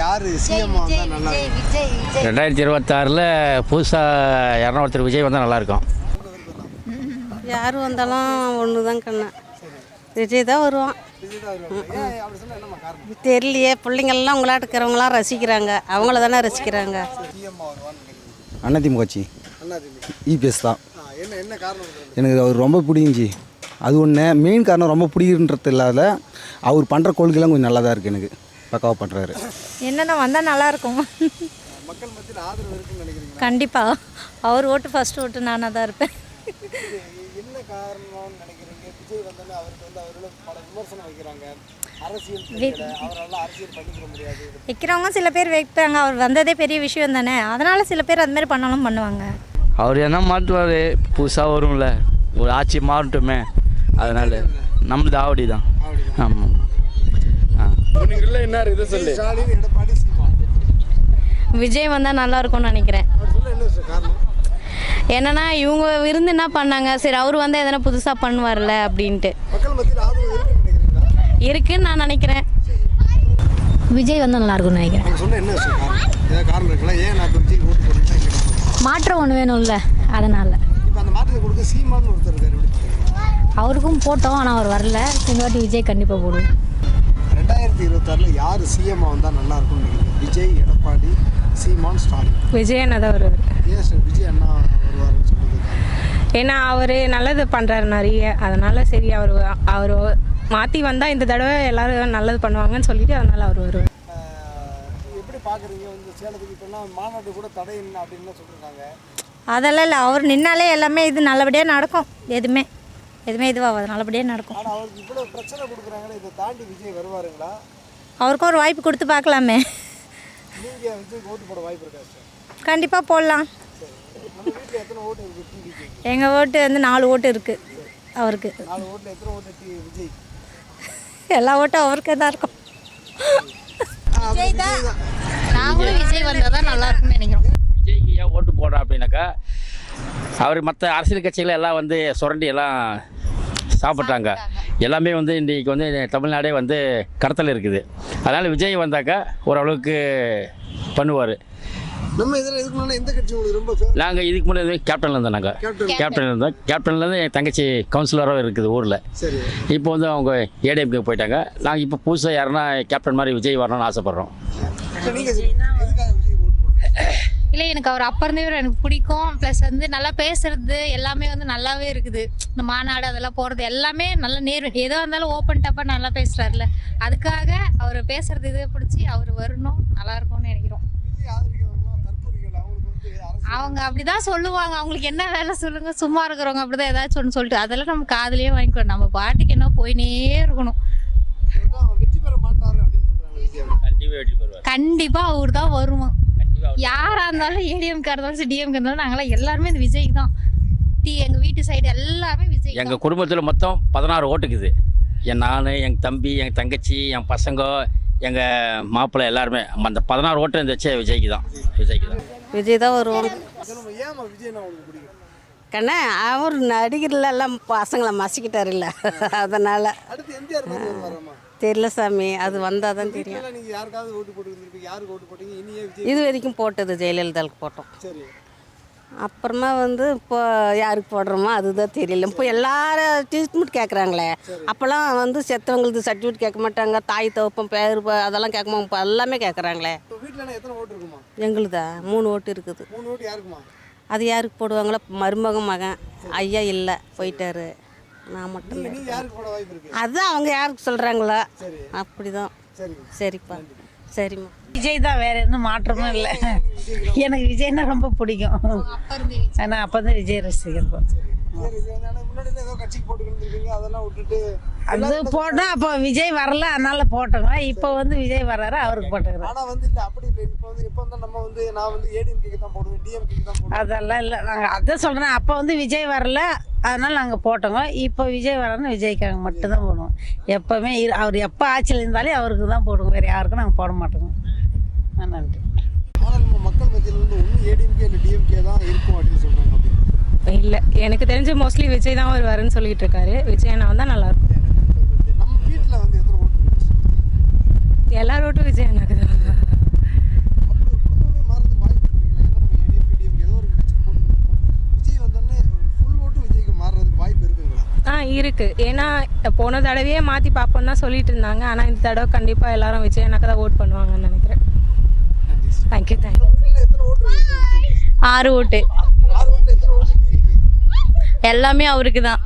யார்? சிஎம் வந்தால் நல்லா இருக்கும். ரெண்டாயிரத்தி இருபத்தாறில் புதுசாக யாருன்னா ஒருத்தர் விஜய் வந்தால் நல்லாயிருக்கும் யார் வந்தாலும் ஒன்று தான் கண்ணா. விஜய் தான் வருவான். தெரியலையே. பிள்ளைங்கள்லாம் உங்களாட்ட இருக்கிறவங்களாம் ரசிக்கிறாங்க. அவங்கள தானே ரசிக்கிறாங்க. சிஎம் வருவான்னு நினைக்கிறீங்க அதிமுக சி அண்ணா திமுக இபிஎஸ் தான்? எனக்கு அவர் ரொம்ப பிடிக்குஞ்சி அது ஒன்று மெயின் காரணம் ரொம்ப பிடிக்குன்றது இல்லாத அவர் பண்ணுற கொள்கைலாம் கொஞ்சம் நல்லா தான் இருக்குது எனக்கு. பக்காவாக பண்ணுறாரு என்னென்ன வந்தால் நல்லாயிருக்கும். மக்கள் மத்தியில் ஆதரவு இருக்குன்னு நினைக்கிறீங்களா? கண்டிப்பாக அவர் ஓட்டு ஃபர்ஸ்ட் ஓட்டு நானாக தான் இருப்பேன். என்ன காரணம்னு நினைக்கிறீங்க? விஜய் வந்தோன்னே அவருக்கு வந்து அவர்களும் பல விமர்சனம் வைக்கிறாங்க. அரசியல் தெரியல. அவரால் அரசியல் பண்ணிக்கிற முடியாது. வைக்கிறவங்க சில பேர் வைப்பாங்க. அவர் வந்ததே பெரிய விஷயம் தானே. அதனால் சில பேர் அது மாதிரி பண்ணாலும் பண்ணுவாங்க. அவர் என்ன மாற்றுவார் புதுசாக வரும்ல. ஒரு ஆட்சி மாறட்டுமே. அதனால் நம்மளது ஆவடி தான். ஆமாம் விஜய் வந்தால் நல்லா இருக்கும்னு நினைக்கிறேன். அப்படி சொல்ல என்ன விஷயம் காரணம்? என்னன்னா இவங்க விருந்து என்ன பண்ணாங்க? சரி அவர் வந்து எதனா புதுசாக பண்ணுவார்ல அப்படின்ட்டு. இருக்குன்னு நான் நினைக்கிறேன். விஜய் வந்து நல்லா இருக்கும்னு நினைக்கிறேன் மாற்றம் ஒன்று வேணும்ல அதனால்? அவருக்கும் போட்டோம் ஆனால் அவர் வரல. இந்த வாட்டி விஜய் கண்டிப்பாக போடுவோம் ரெண்டாயிரத்தி இருபத்தாறில் யார் சிஎம் வந்தால் நல்லா இருக்கும்னு நினைக்கிறீங்க? விஜய் எடப்பாடி சீமான் ஸ்டாலின். விஜய் அண்ணா தான் வருவார். ஏன் சார் விஜய் அண்ணா வருவாருன்னு சொல்றதுக்காக ஏன்னா அவர் நல்லது பண்ணுறாரு நிறைய. அதனால சரி அவர் அவர் மாற்றி வந்தால் இந்த தடவை எல்லாரும் நல்லது பண்ணுவாங்கன்னு சொல்லிட்டு அதனால அவர் வருவார். எப்படி பார்க்குறீங்க வந்து சேலத்துக்கு இப்போல்லாம் மாநாடு கூட தடை அப்படின்னு சொல்லியிருக்காங்க அதெல்லாம் இல்லை. அவர் நின்னாலே எல்லாமே இது நல்லபடியாக நடக்கும். எதுவுமே. எதுவுமே இதுவாகாது நல்லபடியாக நடக்கும். ஆனால் அவருக்கு இவ்வளோ பிரச்சனை கொடுக்குறாங்களே இதை தாண்டி விஜய் வருவாருங்களா? அவருக்கும் ஒரு வாய்ப்பு கொடுத்து பார்க்கலாமே. நீங்கள் விஜய்க்கு ஓட்டு போட வாய்ப்பு இருக்கா சார் கண்டிப்பாக போடலாம் எங்கள் ஓட்டு வந்து நாலு ஓட்டு இருக்குது அவருக்கு. விஜய்? எல்லா ஓட்டும் அவருக்கே தான் இருக்கும். நாங்களும் விஜய் வந்தால் தான் நல்லா இருக்கும்னு நினைக்கிறோம். விஜய்க்கு ஏன் ஓட்டு போடுறோம் அப்படின்னாக்கா அவர் மற்ற அரசியல் கட்சிகள் எல்லாம் வந்து சுரண்டி எல்லாம் சாப்பிட்டாங்க எல்லாமே வந்து இன்றைக்கி வந்து தமிழ்நாடே வந்து கடத்தல் இருக்குது. அதனால் விஜய் வந்தாக்கா ஓரளவுக்கு பண்ணுவார். நம்ம இதில் இதுக்கு முன்னாடி எந்த கட்சி உங்களுக்கு ரொம்ப நாங்கள் இதுக்கு முன்னாடி கேப்டனில் இருந்தோம் நாங்கள் கேப்டன். கேப்டன் இருந்தோம். கேப்டன்லேருந்து என் தங்கச்சி கவுன்சிலராகவும் இருக்குது ஊரில். சரி. இப்போ வந்து அவங்க ஏடிஎம்கே போயிட்டாங்க. நாங்கள் இப்போ புதுசாக யாருன்னா கேப்டன் மாதிரி விஜய் வரணும்னு ஆசைப்பட்றோம். இல்லை எனக்கு அவர் அப்போ இருந்தே எனக்கு பிடிக்கும். ப்ளஸ் வந்து நல்லா பேசுறது எல்லாமே வந்து நல்லாவே இருக்குது. இந்த மாநாடு அதெல்லாம் போகிறது எல்லாமே நல்ல நேர் எதாக இருந்தாலும் ஓப்பன் டப்பாக நல்லா பேசுகிறாருல அதுக்காக அவர் பேசுறது இதே பிடிச்சி அவர் வரணும். நல்லா இருக்கும்னு நினைக்கிறோம். அவங்க அப்படிதான் சொல்லுவாங்க. அவங்களுக்கு என்ன வேலை சொல்லுங்க? சும்மா இருக்கிறவங்க அப்படிதான் ஏதாச்சும் ஒன்று சொல்லிட்டு அதெல்லாம் நம்ம காதுலயே வாங்கிக்கணும். நம்ம பாட்டுக்கு என்ன போயினே இருக்கணும். வெற்றி பெறுவார். கண்டிப்பா அவர் தான் வருவோம் யாரா இருந்தாலும் ஏடிஎம்கா இருந்தாலும் சரி டிஎம்கா இருந்தாலும் நாங்களாம் எல்லாருமே இந்த விஜய் தான். டி எங்க வீட்டு சைடு எல்லாமே விஜய் தான். எங்கள் குடும்பத்தில் மொத்தம் பதினாறு ஓட்டுக்குது. என் நான் எங்கள் தம்பி என் தங்கச்சி என் பசங்க எங்கள் மாப்பிள்ளை எல்லாருமே. அந்த பதினாறு ஓட்டு இருந்துச்சு விஜய்க்கு தான். விஜய்க்கு தான். விஜய் தான் பிடிக்கும் கண்ணா அவர் நடிகர்ல எல்லாம் பசங்களை மசிக்கிட்டார் இல்லை அதனால் தெரியல சாமி அது வந்தால் தான் தெரியும். நீங்கள் யாருக்காவது ஓட்டு யாருக்கு ஓட்டு போட்டீங்க? இது வரைக்கும் போட்டது ஜெயலலிதாவுக்கு போட்டோம். சரி. அப்புறமா வந்து இப்போ யாருக்கு போடுறோமோ அதுதான் தெரியல. இப்போ எல்லாரும் ட்ரீட்மெண்ட் கேட்குறாங்களே அப்போல்லாம் வந்து செத்தவங்களுக்கு சர்டிஃபிகேட் கேட்க மாட்டாங்க. தாய் தவப்பம் பேர் அதெல்லாம் கேட்கமா இப்போ எல்லாமே கேட்குறாங்களே எங்களுதா? மூணு ஓட்டு இருக்குது. மூணு ஓட்டு யாருக்குமா? அது யாருக்கு போடுவாங்களோ? மருமகன் மகன். ஐயா இல்லை போயிட்டாரு. நான் மட்டும் அதுதான் அவங்க யாருக்கு சொல்கிறாங்களா சரி. அப்படி தான் சரி சரிப்பா சரிம்மா. விஜய் தான் வேற எந்த மாற்றமும் இல்லை. எனக்கு விஜய்னா ரொம்ப பிடிக்கும். ஆனால் அப்போ தான் விஜய் ரசிகர் அது போட்டோம் அப்போ விஜய் வரல அதனால போட்டோங்க இப்போ வந்து விஜய் வர்றாரு அவருக்கு போட்டுக்கிறேன் ஆனா வந்து இல்ல அப்படி இல்லை. இப்போ வந்து இப்போ வந்து நம்ம வந்து நான் வந்து ஏடிஎம்கேக்கு தான் போடுவேன் டிஎம்கேக்கு தான் போடுவேன். அதெல்லாம் இல்லை. நாங்கள் அதான் சொல்கிறேன் அப்போ வந்து விஜய் வரல அதனால நாங்கள் போட்டோங்க இப்போ விஜய் வரன்னு விஜய்க்காக மட்டும்தான் போடுவோம். எப்போவுமே அவர் எப்போ ஆட்சியில் இருந்தாலே அவருக்கு தான் போடுவோம். வேறு யாருக்கும் நாங்கள் போட மாட்டோங்க நன்றி. ஆனா நம்ம மக்கள் மத்தியில் வந்து ஒன்றும் ஏடிஎம்கே இல்லை டிஎம்கே தான் இருக்கும் அப்படின்னு அப்படி இல்லை எனக்கு தெரிஞ்சு மோஸ்ட்லி விஜய் தான் வருவாருன்னு சொல்லிட்டு இருக்காரு. விஜய் அண்ணா வந்தால் நல்லா இருக்கும் எல்லா ரோட்டும் விஜய் அண்ணாக்கு தான். ஆ இருக்குது ஏன்னா போன தடவையே மாற்றி பார்ப்போம் தான் சொல்லிட்டு இருந்தாங்க. ஆனால் இந்த தடவை கண்டிப்பாக எல்லாரும் விஜய் அண்ணாக்கு தான் ஓட் பண்ணுவாங்கன்னு நினைக்கிறேன். தேங்க்யூ தேங்க்யூ ஆறு ஓட்டு. எல்லாமே அவருக்கு தான்.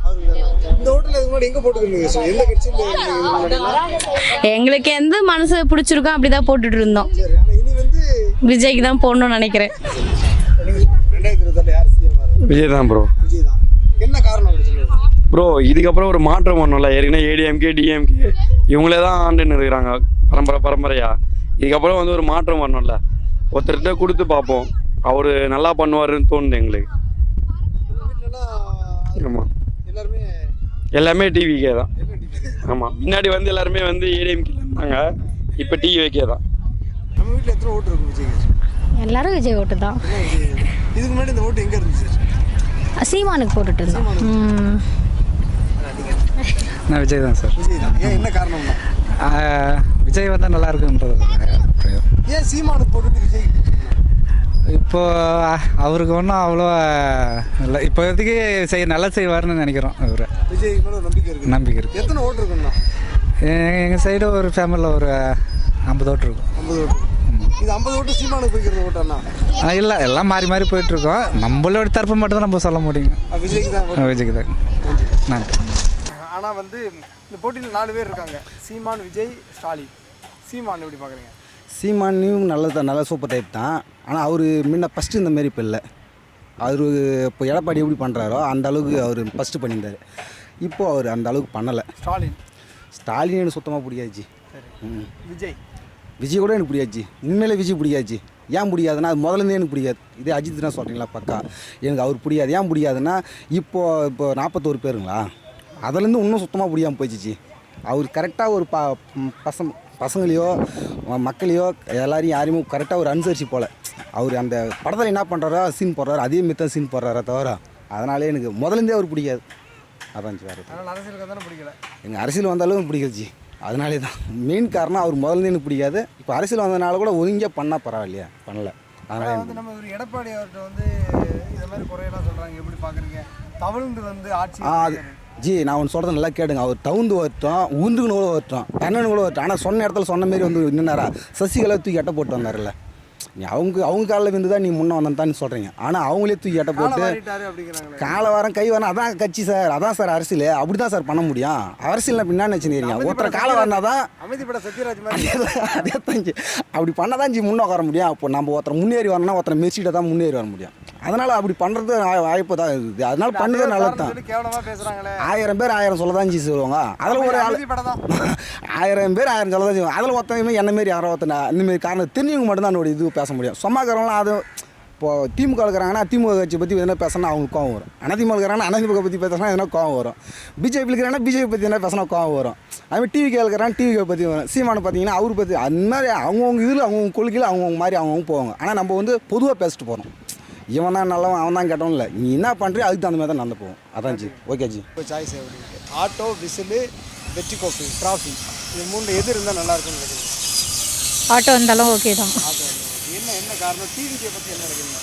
எங்களுக்கு எந்த மனசு பிடிச்சிருக்கோ அப்படிதான் போட்டுட்டு இருந்தோம். விஜய்க்கு தான் போடணும்னு நினைக்கிறேன். விஜய் தான் ப்ரோ விஜய் தான். என்ன காரணம் ப்ரோ இதுக்கப்புறம் ஒரு மாற்றம் வரணும்ல ஏற்கனவே ஏடிஎம்கே டிஎம்கே இவங்களே தான் ஆண்டுன்னு இருக்கிறாங்க. பரம்பரை பரம்பரையா. இதுக்கப்புறம் வந்து ஒரு மாற்றம் வரணும்ல ஒருத்தர்கிட்ட கொடுத்து பார்ப்போம். அவர் நல்லா பண்ணுவாருன்னு தோணுது எங்களுக்கு. ஆமாம் எல்லாருமே எல்லாமே டிவிக்கே தான். ஆமாம் முன்னாடி வந்து எல்லாருமே வந்து ஏடிஎம்கே இருந்தாங்க. இப்போ டிவிக்கே தான். நம்ம வீட்டில் எத்தனை ஓட்டு இருக்கு விஜய்க்கு எல்லாரும் விஜய் ஓட்டு தான். விஜய் இதுக்கு முன்னாடி இந்த ஓட்டு எங்க இருந்துச்சு? சீமானுக்கு போட்டுட்டு இருந்தோம். நான் விஜய் தான் சார். விஜய் தான். ஏன் என்ன காரணம்னா? விஜய் வந்தால் நல்லா இருக்குன்றது ஏன் சீமானுக்கு போட்டுட்டு விஜய் இப்போ அவருக்கு ஒன்றும் அவ்வளோ இல்லை. இப்போதைக்கு செய்ய நல்லா செய்வார்னு நினைக்கிறோம் அவர் விஜய் மேல நம்பிக்கை இருக்கு. நம்பிக்கை இருக்கு. எத்தனை ஓட்டு இருக்குண்ணா? எங்கள் சைடு ஒரு ஃபேமிலியில் ஒரு ஐம்பது ஓட்டு இருக்கும். ஐம்பது ஓட்டு. இது ஐம்பது ஓட்டு சீமானுக்கு போய்க்கிறது ஓட்டாண்ணா? இல்லை எல்லாம் மாறி மாறி போயிட்டுருக்கோம். நம்மளோட தரப்பு மட்டும் தான் நம்ம சொல்ல முடியுங்க அஹ் விஜய்க்கு தான். விஜய்க்கு தான். நன்றி. ஆனா வந்து இந்த போட்டியில் நாலு பேர் இருக்காங்க. சீமான் விஜய் ஸ்டாலின். சீமான் எப்படி பார்க்குறீங்க சீமானியும் நல்லது தான் நல்ல சூப்பர் டைப் தான். ஆனால் அவர் முன்ன ஃபஸ்ட்டு இந்த மாரி இப்போ இல்லை. அவர் இப்போ எடப்பாடி எப்படி பண்ணுறாரோ அந்த அளவுக்கு அவர் ஃபஸ்ட்டு பண்ணியிருந்தார். இப்போது அவர் அந்த அளவுக்கு பண்ணலை. ஸ்டாலின். ஸ்டாலின் எனக்கு சுத்தமாக பிடிக்காச்சு விஜய். விஜய் கூட எனக்கு பிடிக்காச்சு உண்மையிலே விஜய் பிடிக்காச்சு ஏன் பிடிக்காதுன்னா அது முதலேருந்தே எனக்கு பிடிக்காது. இதே அஜித் தான் சொல்கிறீங்களா பக்கா? எனக்கு அவர் பிடிக்காது. ஏன் பிடிக்காதுன்னா இப்போ இப்போ நாற்பத்தோரு பேருங்களா? அதுலேருந்து இன்னும் சுத்தமாக பிடிக்காம போயிடுச்சு. அவர் கரெக்டாக ஒரு ப ம், பசங்க பசங்களையோ மக்களையோ எல்லாரையும் யாரையுமே கரெக்டாக ஒரு அனுசரித்து போல. அவர் அந்த படத்தில் என்ன பண்ணுறாரோ சீன் போடுறாரு. அதே மாரி தான் சீன் போடுறாரே தவிர அதனாலே எனக்கு முதலேருந்தே அவர் பிடிக்காது. அதான் அரசியலுக்கு தானே பிடிக்கல. எங்கள் அரசியல் வந்தாலும் பிடிக்காது அதனாலே தான். மெயின் காரணம் அவர் முதல்ல எனக்கு பிடிக்காது. இப்போ அரசியல் வந்ததுனால கூட ஒழுங்காக பண்ணால் பரவாயில்லையா? பண்ணல. அதனால வந்து நம்ம ஒரு எடப்பாடி அவர்கிட்ட வந்து இந்த மாதிரி குறையெல்லாம் சொல்கிறாங்க எப்படி பார்க்குறீங்க தவழ்ந்து வந்து ஆட்சி ஆ அது ஜி நான் ஒன்று சொல்கிறது நல்லா கேடுங்க அவர் தவுந்து வரட்டும் ஊந்துக்குன்னு கூட வரட்டும் தன்னனு கூட வரட்டும் ஆனால் சொன்ன இடத்துல சொன்ன மாரி வந்து நின்னாரா? சசிகலா தூக்கி எட்ட போட்டு வந்தார்ல நீ அவங்க அவங்க காலில் விந்து தான் நீ முன்னே வந்தேன்னு சொல்கிறீங்க ஆனால் அவங்களே தூக்கி எட்ட போட்டு காலை வாரம் கை வாரம் அதான் கட்சி சார் அதான் சார் அரசியல். அப்படி தான் சார் பண்ண முடியும். அரசியல் பின்னாடி வச்சுருக்கீங்க ஒருத்தர் காலை வாரினா தான் அமைதிப்பட சத்யராஜ் மாதிரி. அதே தான் ஜி. அப்படி பண்ண தான் ஜி முன்னே உட்கார முடியும். அப்போ நம்ம ஒருத்தர் முன்னேறி வரணும்னா ஒருத்தர் மெச்சிட்டு தான் முன்னேறி வர முடியும். அதனால் அப்படி பண்ணுறது வாய்ப்பு தான் இருக்குது. அதனால பண்ணுறது நல்லது தான் ஆயிரம் பேர் ஆயிரம் சொல்ல தான் ஜி சொல்லுவாங்க. அதில் ஒரு ஆள் ஆயிரம் பேர் ஆயிரம் சொல்ல தான் செய்வாங்க. அதில் ஒருத்தவங்க என்ன மாரி யாரோ ஒருத்தன இந்த மாரி காரணம் தெரிஞ்சவங்க மட்டும் தான் என்னோட இது பேச முடியும். சும்மாக்கிறவங்களாம் அது இப்போ திமுக இருக்கிறாங்கன்னா திமுக கட்சி பற்றி எதனா பேசினா அவங்களுக்கு கோவம் வரும். அதிமுக இருக்கிறாங்கன்னா அதிமுக பற்றி பேசினா எதனா கோவம் வரும். பிஜேபி இருக்கிறாங்கன்னா பிஜேபி பற்றி என்ன பேசினா கோவம் வரும். அதுமாதிரி டிவி கேட்குறாங்க டிவி பற்றி வரும். சீமானை பார்த்தீங்கன்னா அவர் பற்றி அந்த மாதிரி அவங்கவுங்க இதில் அவங்கவுங்க கொள்கையில் அவங்கவுங்க மாதிரி அவங்கவுங்க போவாங்க. ஆனால் நம்ம வந்து பொதுவாக பேசிட்டு போகிறோம் இவன் தான் நல்லவன் அவன் தான் கெட்டவன் இல்லை. நீ என்ன பண்ணுறியோ அதுக்கு தகுந்த மாதிரி தான் நடந்து போவோம். அதான் ஜி. ஓகே ஜி. இப்போ சாய்ஸ் எப்படி ஆட்டோ விசிலு வெற்றி கோப்பை ட்ராஃபி இது மூணு எது இருந்தால் நல்லா இருக்கும்னு ஆட்டோ இருந்தாலும் ஓகே தான். என்ன என்ன காரணம்? டிவிக்கே பற்றி என்ன நினைக்கிறீங்க?